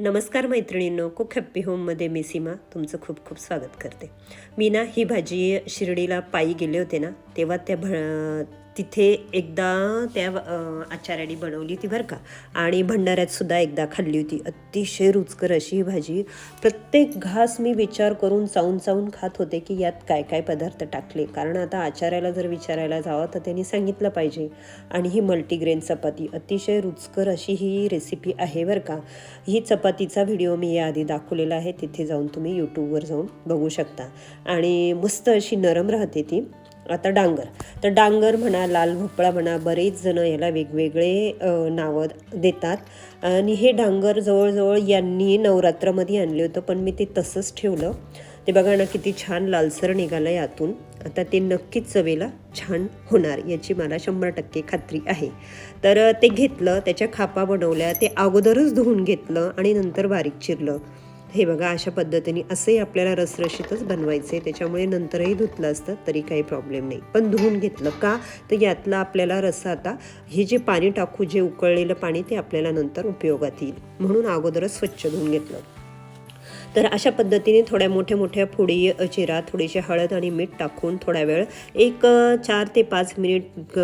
नमस्कार मैत्रिणींनो cook happy होममध्ये मी सीमा तुमचं खूप खूप स्वागत करते. मी ना ही भाजी शिर्डीला पायी गेले होते ना तेव्हा त्या भ तिथे एकदा त्या अं, आचार्याने बनवली ती बरं का. आणि भंडाऱ्यातसुद्धा एकदा खाल्ली होती. अतिशय रुचकर अशी ही भाजी. प्रत्येक घास मी विचार करून चावून चावून खात होते की यात काय काय पदार्थ टाकले. कारण आता आचार्याला जर विचारायला जावं तर त्यांनी सांगितलं पाहिजे. आणि ही मल्टीग्रेन चपाती. अतिशय रुचकर अशी ही रेसिपी आहे बरं का. ही चपातीचा व्हिडिओ मी याआधी दाखवलेला आहे. तिथे जाऊन तुम्ही यूट्यूबवर जाऊन बघू शकता. आणि मस्त अशी नरम राहते ती. आता डांगर. तर डांगर म्हणा लाल भोपळा म्हणा बरेच जणं याला वेगवेगळे नावं देतात. आणि हे डांगर जवळजवळ यांनी नवरात्रामध्ये आणले होतं पण मी ते तसंच ठेवलं. ते बघा ना किती छान लालसर निघालं यातून. आता ते नक्कीच चवेला छान होणार याची मला शंभर टक्के खात्री आहे. तर ते घेतलं त्याच्या खापा बनवल्या ते अगोदरच धुवून घेतलं आणि नंतर बारीक चिरलं. हे बघा अशा पद्धतीने असंही आपल्याला रसरशीतच बनवायचे त्याच्यामुळे नंतरही धुतलं असतं तरी काही प्रॉब्लेम नाही. पण धुवून घेतलं का? तर यातला आपल्याला रस्सा आता हे जे पाणी टाकू जे उकळलेलं पाणी ते आपल्याला नंतर उपयोगात येईल. म्हणून अगोदरच स्वच्छ धुवून घेतलं. तर अशा पद्धतीने थोड्या मोठ्या मोठ्या फोडी जिरा थोडीशी हळद आणि मीठ टाकून थोड्या वेळ एक चार ते पाच मिनिट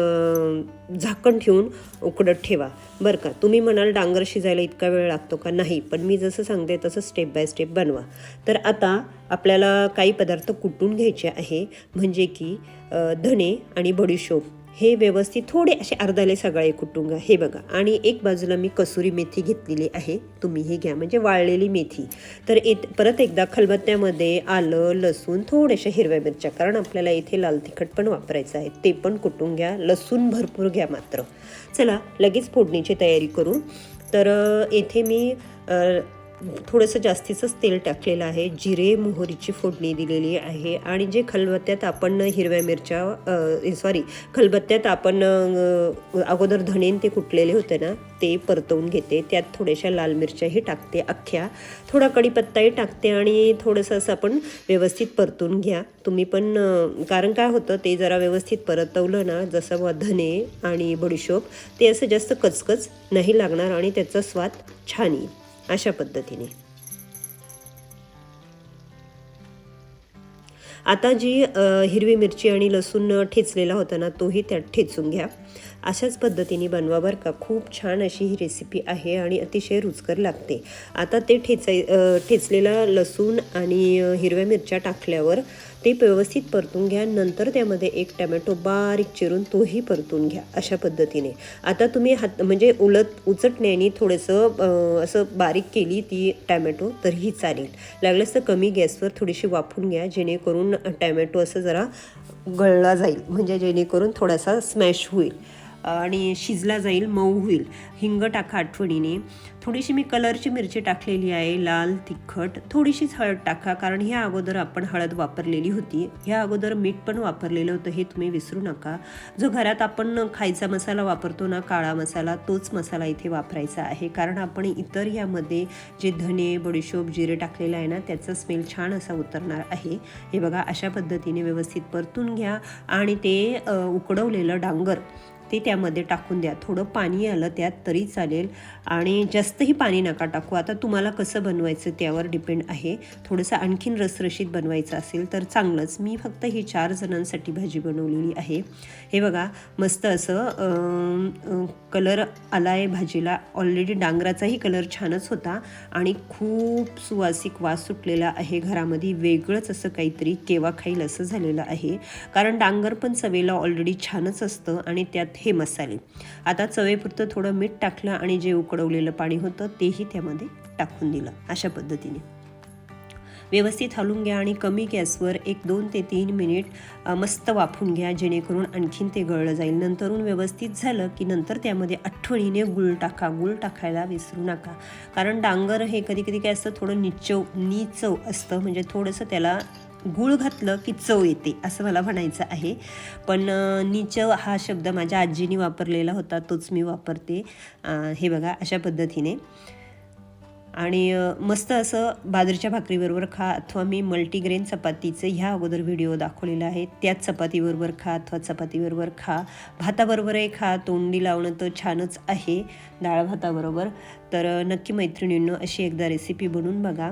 झाकण ठेवून उकडत ठेवा. बरं का? तुम्ही म्हणाल डांगर शिजायला इतका वेळ लागतो का? नाही. पण मी जसं सांगते तसं स्टेप बाय स्टेप बनवा. तर आता आपल्याला काही पदार्थ कुटून घ्यायचे आहे? म्हणजे की धणे आणि बडीशोप. हे व्यवस्थित थोडे असे अर्धाले सगळे कुटुंब. हे बघा आणि एक बाजूला मी कसुरी मेथी घेतलेली आहे. तुम्ही हे घ्या. म्हणजे वाळलेली मेथी. तर येत परत एकदा खलबत्त्यामध्ये आलं लसूण थोड्याशा हिरव्या मिरच्या. कारण आपल्याला इथे लाल तिखट पण वापरायचं आहे. ते पण कुटून घ्या. लसूण भरपूर घ्या मात्र. चला लगेच फोडणीची तयारी करू. तर येथे मी थोडंसं जास्तीचंच तेल टाकलेलं आहे. जिरे मोहरीची फोडणी दिलेली आहे. आणि जे खलबत्त्यात आपण हिरव्या मिरच्या सॉरी खलबत्त्यात आपण अगोदर धणेन ते कुटलेले होते ना ते परतवून घेते. त्यात थोड्याशा लाल मिरच्याही टाकते अख्ख्या. थोडा कढीपत्ताही टाकते आणि थोडंसं असं आपण व्यवस्थित परतून घ्या. तुम्ही पण कारण काय होतं ते जरा व्यवस्थित परतवलं ना जसं व धने आणि बडीशोप ते असं जास्त कचकच नाही लागणार आणि त्याचा स्वाद छान येईल. अशा पद्धतीने. आता जी हिरवी मिरची आणि लसूण ठेचलेला होता ना तोही त्यात ठेचून घ्या. अशाच पद्धतीने बनवा बरं का. खूप छान अशी ही रेसिपी आहे आणि अतिशय रुचकर लागते. आता ते ठेचाय ठेचलेला लसूण आणि हिरव्या मिरच्या टाकल्यावर ते व्यवस्थित परतून घ्या. नंतर त्यामध्ये एक टमॅटो बारीक चिरून तोही परतून घ्या अशा पद्धतीने. आता तुम्ही हात म्हणजे उलट उचटण्याने थोडंसं असं बारीक केली ती टॅमॅटो तरीही चालेल. लागलंच तर कमी गॅसवर थोडीशी वाफून घ्या. जेणेकरून टॅमॅटो असं जरा गळला जाईल. म्हणजे जेणेकरून थोडासा स्मॅश होईल. आणि शिजला जाईल मऊ होईल. हिंग टाका आठवणीने. थोडीशी मी कलरची मिरची टाकलेली आहे लाल तिखट. थोडीशीच हळद टाका कारण ह्या अगोदर आपण हळद वापरलेली होती. ह्या अगोदर मीठ पण वापरलेलं होतं हे तुम्ही विसरू नका. जो घरात आपण खायचा मसाला वापरतो ना काळा मसाला तोच मसाला इथे वापरायचा आहे. कारण आपण इतर यामध्ये जे धने बडीशोप जिरे टाकलेलं आहे ना त्याचा स्मेल छान असा उतरणार आहे. हे बघा अशा पद्धतीने व्यवस्थित परतून घ्या. आणि ते उकडवलेलं डांगर ते त्यामध्ये टाकून द्या. थोडं पाणी आलं त्यात तरी चालेल. आणि जास्तही पाणी नका टाकू. आता तुम्हाला कसं बनवायचं त्यावर डिपेंड आहे. थोडंसं आणखीन रसरशीत बनवायचं असेल तर चांगलंच. मी फक्त ही चार जणांसाठी भाजी बनवलेली आहे. हे बघा मस्त असं कलर आला आहे भाजीला. ऑलरेडी डांगराचाही कलर छानच होता. आणि खूप सुवासिक वास सुटलेला आहे घरामध्ये. वेगळंच असं काहीतरी केव्हा खाईल असं झालेलं आहे. कारण डांगर पण चवेला ऑलरेडी छानच असतं. आणि त्यात हे मसाले. आता चवेपुरतं थोडं मीठ टाकलं आणि जे उकडवलेलं पाणी होतं तेही त्यामध्ये टाकून दिलं अशा पद्धतीने. व्यवस्थित हलवून घ्या आणि कमी गॅसवर एक दोन ते तीन मिनिट मस्त वाफून घ्या जेणेकरून आणखीन ते गळलं जाईल. नंतरून व्यवस्थित झालं की नंतर त्यामध्ये आठवणीने गुळ टाका. गुळ टाकायला विसरू नका. कारण डांगर हे कधी कधी काय असतं थोडं निचव नीचव असतं. म्हणजे थोडंसं त्याला गूळ घातलं की चव येते असं मला म्हणायचं आहे. पण निचव हा शब्द माझ्या आजीने वापरलेला होता तोच मी वापरते हे बघा अशा पद्धतीने. आणि मस्त असं बाजरीच्या भाकरीबरोबर खा अथवा मी मल्टीग्रेन चपातीचे ह्या अगोदर व्हिडिओ दाखवलेला आहे. त्याच चपातीबरोबर खा अथवा चपातीबरोबर खा. भाताबरोबरही खा तोंडी लावणं तर छानच आहे डाळ भाताबरोबर. तर नक्की मैत्रिणींनो अशी एकदा रेसिपी बनवून बघा.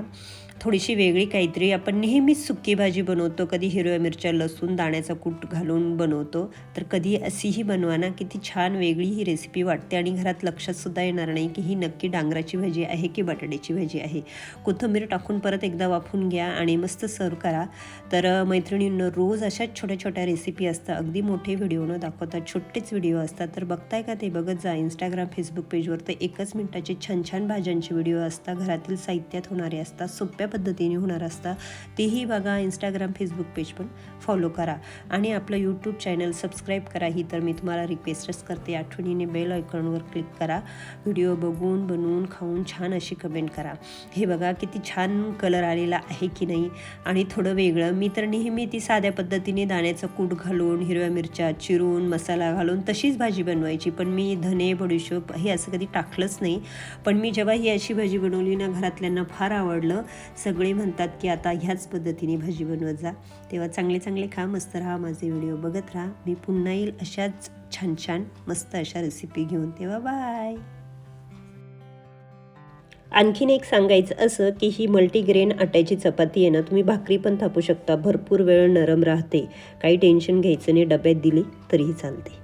थोडीशी वेगळी काहीतरी. आपण नेहमीच सुकी भाजी बनवतो. कधी हिरव्या मिरच्या लसूण दाण्याचा कूट घालून बनवतो. तर कधी अशीही बनवा ना किती छान वेगळी ही रेसिपी वाटते. आणि घरात लक्षात सुद्धा येणार नाही की ही नक्की डांगराची भाजी आहे की बटाट्याची भाजी आहे. कोथिंबीर टाकून परत एकदा वाफून घ्या आणि मस्त सर्व करा. तर अ, मैत्रिणींनो रोज अशाच छोट्या छोट्या रेसिपी असतात. अगदी मोठे व्हिडिओ न दाखवतात छोटेच व्हिडिओ असतात. तर बघताय का ते बघत जा. इंस्टाग्राम फेसबुक पेजवर तर एकच मिनटाचे छान छान भाज्यांचे व्हिडिओ असतात. घरातील साहित्यात होणारे असतात. सोप्या पद्धतीने होणार असता. तेही बघा इंस्टाग्राम फेसबुक पेज पण फॉलो करा. आणि आपलं यूट्यूब चॅनल सबस्क्राईब करा. ही तर मी तुम्हाला रिक्वेस्टच करते. आठवणीने बेल आयकॉनवर क्लिक करा. व्हिडिओ बघून बनवून खाऊन छान अशी कमेंट करा. हे बघा किती छान कलर आलेला आहे की नाही? आणि थोडं वेगळं. मी तर नेहमी ती साध्या पद्धतीने दाण्याचं कूट घालून हिरव्या मिरच्या चिरून मसाला घालून तशीच भाजी बनवायची. पण मी धने बडीशोप हे असं कधी टाकलंच नाही. पण मी जेव्हा ही अशी भाजी बनवली ना घरातल्यांना फार आवडलं. सगळे म्हणतात की आता ह्याच पद्धतीने भाजी बनवत जा. तेव्हा चांगले चांगले खा मस्त राहा माझे व्हिडिओ बघत राहा. मी पुन्हा येईल अशाच छान छान मस्त अशा रेसिपी घेऊन. तेव्हा बाय आणखीन एक सांगायचं असं की ही मल्टीग्रेन आट्याची चपाती आहे ना तुम्ही भाकरी पण थापू शकता. भरपूर वेळ नरम राहते. काही टेन्शन घ्यायचं नाही डब्यात दिली तरीही चालते.